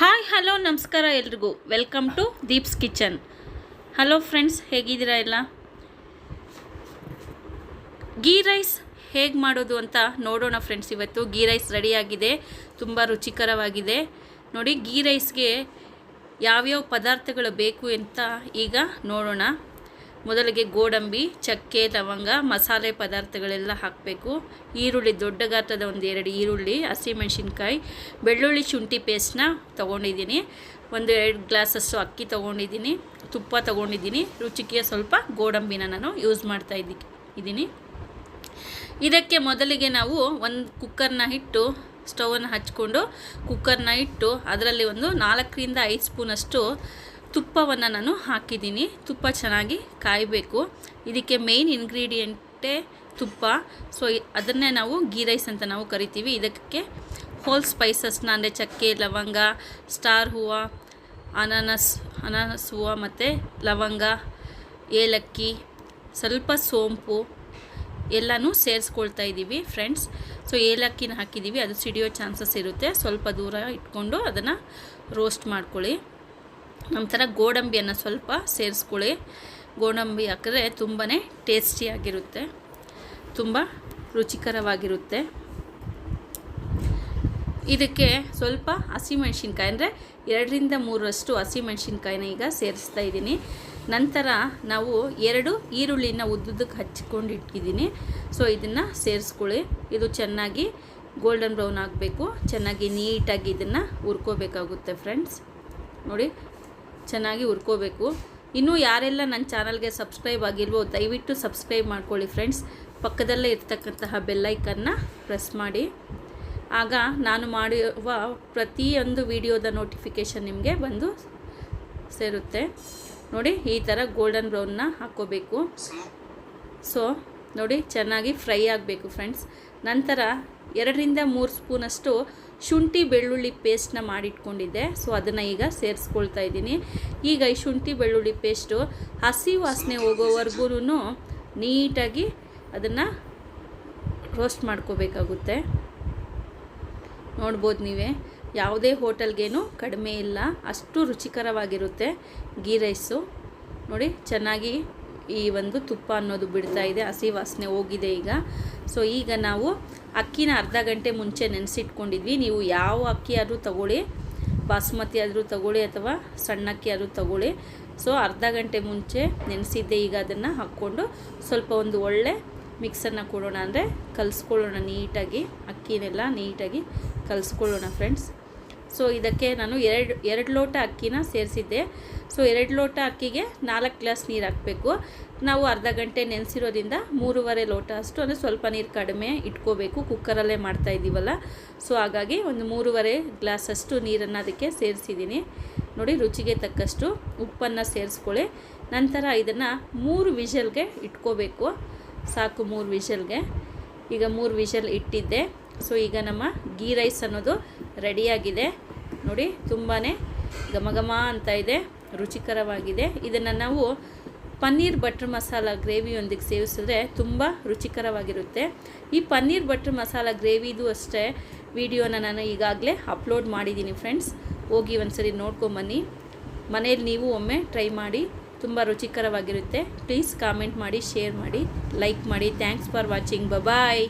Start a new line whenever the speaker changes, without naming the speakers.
Hi, hello, ನಮಸ್ಕಾರ ಎಲ್ರಿಗೂ. Welcome to Deeps kitchen. Hello friends ಹೇಗಿದ್ದೀರಾ ಎಲ್ಲ? ಗೀ ರೈಸ್ ಹೇಗೆ ಮಾಡೋದು ಅಂತ ನೋಡೋಣ ಫ್ರೆಂಡ್ಸ್ ಇವತ್ತು ಗೀ ರೈಸ್ ರೆಡಿಯಾಗಿದೆ ತುಂಬ ರುಚಿಕರವಾಗಿದೆ. ನೋಡಿ, ಗೀ ರೈಸ್ಗೆ ಯಾವ್ಯಾವ ಪದಾರ್ಥಗಳು ಬೇಕು ಅಂತ ಈಗ ನೋಡೋಣ. ಮೊದಲಿಗೆ ಗೋಡಂಬಿ, ಚಕ್ಕೆ, ಲವಂಗ, ಮಸಾಲೆ ಪದಾರ್ಥಗಳೆಲ್ಲ ಹಾಕಬೇಕು. ಈರುಳ್ಳಿ, ದೊಡ್ಡ ಗಾತ್ರದ ಒಂದು ಎರಡು ಈರುಳ್ಳಿ ಹಸಿಮೆಣಸಿನ್ಕಾಯಿ ಬೆಳ್ಳುಳ್ಳಿ ಶುಂಠಿ ಪೇಸ್ಟ್ನ ತೊಗೊಂಡಿದ್ದೀನಿ. ಒಂದು ಎರಡು ಗ್ಲಾಸಸ್ಸು ಅಕ್ಕಿ ತೊಗೊಂಡಿದ್ದೀನಿ, ತುಪ್ಪ ತೊಗೊಂಡಿದ್ದೀನಿ. ರುಚಿಗೆ ಸ್ವಲ್ಪ ಗೋಡಂಬಿನ ನಾನು ಯೂಸ್ ಮಾಡ್ತಾ ಇದ್ದಿ, ಇದ್ದೀನಿ. ಇದಕ್ಕೆ ಮೊದಲಿಗೆ ನಾವು ಒಂದು ಕುಕ್ಕರ್ನ ಇಟ್ಟು ಸ್ಟವನ್ನು ಹಚ್ಕೊಂಡು ಕುಕ್ಕರ್ನ ಇಟ್ಟು ಅದರಲ್ಲಿ ಒಂದು ನಾಲ್ಕರಿಂದ ಐದು ಸ್ಪೂನಷ್ಟು ತುಪ್ಪವನ್ನು ನಾನು ಹಾಕಿದ್ದೀನಿ. ತುಪ್ಪ ಚೆನ್ನಾಗಿ ಕಾಯಬೇಕು. ಇದಕ್ಕೆ ಮೇಯ್ನ್ ಇಂಗ್ರೀಡಿಯೆಂಟೇ ತುಪ್ಪ. ಸೊ ಅದನ್ನೇ ನಾವು ಗೀ ರೈಸ್ ಅಂತ ನಾವು ಕರಿತೀವಿ. ಇದಕ್ಕೆ ಹೋಲ್ ಸ್ಪೈಸಸ್ನ ಅಂದರೆ ಚಕ್ಕೆ, ಲವಂಗ ಸ್ಟಾರ್ ಹೂವು, ಅನಾನಸ್ ಅನಾನಸ್ ಹೂವು ಮತ್ತು ಲವಂಗ, ಏಲಕ್ಕಿ, ಸ್ವಲ್ಪ ಸೋಂಪು ಎಲ್ಲನೂ ಸೇರಿಸ್ಕೊಳ್ತಾ ಇದ್ದೀವಿ ಫ್ರೆಂಡ್ಸ್ ಸೊ ಏಲಕ್ಕಿನ ಹಾಕಿದ್ದೀವಿ. ಅದು ಸಿಡಿಯೋ ಚಾನ್ಸಸ್ ಇರುತ್ತೆ. ಸ್ವಲ್ಪ ದೂರ ಇಟ್ಕೊಂಡು ಅದನ್ನು ರೋಸ್ಟ್ ಮಾಡ್ಕೊಳ್ಳಿ. ನಂತರ ಗೋಡಂಬಿಯನ್ನು ಸ್ವಲ್ಪ ಸೇರಿಸ್ಕೊಳ್ಳಿ. ಗೋಡಂಬಿ ಹಾಕಿದ್ರೆ ತುಂಬಾ ಟೇಸ್ಟಿಯಾಗಿರುತ್ತೆ ತುಂಬ ರುಚಿಕರವಾಗಿರುತ್ತೆ. ಇದಕ್ಕೆ ಸ್ವಲ್ಪ ಹಸಿಮೆಣ್ಸಿನ್ಕಾಯಿ ಅಂದರೆ ಎರಡರಿಂದ ಮೂರರಷ್ಟು ಹಸಿಮೆಣ್ಸಿನ್ಕಾಯಿನ ಈಗ ಸೇರಿಸ್ತಾ ಇದ್ದೀನಿ. ನಂತರ ನಾವು ಎರಡು ಈರುಳ್ಳಿನ ಉದ್ದುದಕ್ಕೆ ಹಚ್ಕೊಂಡು ಇಟ್ಟಿದ್ದೀನಿ. ಸೊ ಇದನ್ನು ಸೇರಿಸ್ಕೊಳ್ಳಿ. ಇದು ಚೆನ್ನಾಗಿ ಗೋಲ್ಡನ್ ಬ್ರೌನ್ ಆಗಬೇಕು. ಚೆನ್ನಾಗಿ ನೀಟಾಗಿ ಇದನ್ನು ಹುರ್ಕೋಬೇಕಾಗುತ್ತೆ ಫ್ರೆಂಡ್ಸ್ ನೋಡಿ ಚೆನ್ನಾಗಿ ಹುರ್ಕೋಬೇಕು. ಇನ್ನೂ ಯಾರೆಲ್ಲ ನನ್ನ ಚಾನಲ್ಗೆ ಸಬ್ಸ್ಕ್ರೈಬ್ ಆಗಿಲ್ವೋ ದಯವಿಟ್ಟು ಸಬ್ಸ್ಕ್ರೈಬ್ ಮಾಡ್ಕೊಳ್ಳಿ ಫ್ರೆಂಡ್ಸ್. ಪಕ್ಕದಲ್ಲೇ ಇರ್ತಕ್ಕಂತಹ ಬೆಲ್ಲೈಕನ್ನು ಪ್ರೆಸ್ ಮಾಡಿ. ಆಗ ನಾನು ಮಾಡುವ ಪ್ರತಿಯೊಂದು ವಿಡಿಯೋದ ನೋಟಿಫಿಕೇಷನ್ ನಿಮಗೆ ಬಂದು ಸೇರುತ್ತೆ. ನೋಡಿ ಈ ಥರ ಗೋಲ್ಡನ್ ಬ್ರೌನ್ನ ಹಾಕ್ಕೋಬೇಕು. ಸೊ ನೋಡಿ ಚೆನ್ನಾಗಿ ಫ್ರೈ ಆಗಬೇಕು ಫ್ರೆಂಡ್ಸ್. ನಂತರ ಎರಡರಿಂದ ಮೂರು ಸ್ಪೂನಷ್ಟು ಶುಂಠಿ ಬೆಳ್ಳುಳ್ಳಿ ಪೇಸ್ಟ್ನ ಮಾಡಿಟ್ಕೊಂಡಿದ್ದೆ. ಸೊ ಅದನ್ನು ಈಗ ಸೇರಿಸ್ಕೊಳ್ತಾ ಇದ್ದೀನಿ. ಈಗ ಈ ಶುಂಠಿ ಬೆಳ್ಳುಳ್ಳಿ ಪೇಸ್ಟು ಹಸಿ ವಾಸನೆ ಹೋಗೋವರೆಗೂ ನೀಟಾಗಿ ಅದನ್ನು ರೋಸ್ಟ್ ಮಾಡ್ಕೋಬೇಕಾಗುತ್ತೆ. ನೋಡ್ಬೋದು ನೀವೇ. ಯಾವುದೇ ಹೋಟೆಲ್ಗೇನು ಕಡಿಮೆ ಇಲ್ಲ. ಅಷ್ಟು ರುಚಿಕರವಾಗಿರುತ್ತೆ ಗೀ ರೈಸು. ನೋಡಿ, ಚೆನ್ನಾಗಿ ಈ ಒಂದು ತುಪ್ಪ ಅನ್ನೋದು ಬಿಡ್ತಾ ಇದೆ, ಹಸಿ ವಾಸನೆ ಹೋಗಿದೆ ಈಗ. ಸೊ ಈಗ ನಾವು ಅಕ್ಕಿನ ಅರ್ಧ ಗಂಟೆ ಮುಂಚೆ ನೆನೆಸಿಟ್ಕೊಂಡಿದ್ವಿ. ನೀವು ಯಾವ ಅಕ್ಕಿ ಆದರೂ ತಗೊಳ್ಳಿ, ಬಾಸ್ಮತಿ ಆದರೂ ತಗೊಳ್ಳಿ ಅಥವಾ ಸಣ್ಣ ಅಕ್ಕಿ ಆದರೂ ತಗೊಳ್ಳಿ. ಸೊ ಅರ್ಧ ಗಂಟೆ ಮುಂಚೆ ನೆನೆಸಿದ್ದೆ ಈಗ ಅದನ್ನು ಹಾಕ್ಕೊಂಡು ಸ್ವಲ್ಪ ಒಂದು ಒಳ್ಳೆ ಮಿಕ್ಸನ್ನು ಕೊಡೋಣ ಅಂದರೆ ಕಲಿಸ್ಕೊಳ್ಳೋಣ ನೀಟಾಗಿ, ಅಕ್ಕಿನೆಲ್ಲ ನೀಟಾಗಿ ಕಲಿಸ್ಕೊಳ್ಳೋಣ ಫ್ರೆಂಡ್ಸ್ ಸೊ ಇದಕ್ಕೆ ನಾನು ಎರಡು ಎರಡು ಲೋಟ ಅಕ್ಕಿನ ಸೇರಿಸಿದ್ದೆ. ಸೊ ಎರಡು ಲೋಟ ಅಕ್ಕಿಗೆ ನಾಲ್ಕು ಗ್ಲಾಸ್ ನೀರು ಹಾಕಬೇಕು. ನಾವು ಅರ್ಧ ಗಂಟೆ ನೆನೆಸಿರೋದ್ರಿಂದ ಮೂರುವರೆ ಲೋಟ ಅಷ್ಟು, ಅಂದರೆ ಸ್ವಲ್ಪ ನೀರು ಕಡಿಮೆ ಇಟ್ಕೋಬೇಕು. ಕುಕ್ಕರಲ್ಲೇ ಮಾಡ್ತಾ ಇದ್ದೀವಲ್ಲ ಸೊ ಹಾಗಾಗಿ ಒಂದು ಮೂರುವರೆ ಗ್ಲಾಸಷ್ಟು ನೀರನ್ನು ಅದಕ್ಕೆ ಸೇರಿಸಿದ್ದೀನಿ. ನೋಡಿ, ರುಚಿಗೆ ತಕ್ಕಷ್ಟು ಉಪ್ಪನ್ನು ಸೇರಿಸ್ಕೊಳ್ಳಿ. ನಂತರ ಇದನ್ನು ಮೂರು ವಿಷಲ್ಗೆ ಇಟ್ಕೋಬೇಕು. ಸಾಕು ಮೂರು ವಿಷಲ್ಗೆ. ಈಗ ಮೂರು ವಿಷಲ್ ಇಟ್ಟಿದ್ದೆ. ಸೊ ಈಗ ನಮ್ಮ ಗೀ ರೈಸ್ ಅನ್ನೋದು ರೆಡಿಯಾಗಿದೆ. ನೋಡಿ ತುಂಬಾ ಘಮಘಮ ಘಮ ಅಂತ ಇದೆ, ರುಚಿಕರವಾಗಿದೆ. ಇದನ್ನು ನಾವು ಪನ್ನೀರ್ ಬಟ್ರ್ ಮಸಾಲ ಗ್ರೇವಿಯೊಂದಿಗೆ ಸೇವಿಸಿದ್ರೆ ತುಂಬ ರುಚಿಕರವಾಗಿರುತ್ತೆ. ಈ ಪನ್ನೀರ್ ಬಟ್ರ್ ಮಸಾಲ ಗ್ರೇವಿದು ಅಷ್ಟೇ ವಿಡಿಯೋನ ನಾನು ಈಗಾಗಲೇ ಅಪ್ಲೋಡ್ ಮಾಡಿದ್ದೀನಿ ಫ್ರೆಂಡ್ಸ್. ಹೋಗಿ ಒಂದ್ಸರಿ ನೋಡ್ಕೊಂಬನ್ನಿ. ಮನೇಲಿ ನೀವು ಒಮ್ಮೆ ಟ್ರೈ ಮಾಡಿ, ತುಂಬ ರುಚಿಕರವಾಗಿರುತ್ತೆ. ಪ್ಲೀಸ್ ಕಾಮೆಂಟ್ ಮಾಡಿ, ಶೇರ್ ಮಾಡಿ, ಲೈಕ್ ಮಾಡಿ. Thanks for watching. ಬಾಯ್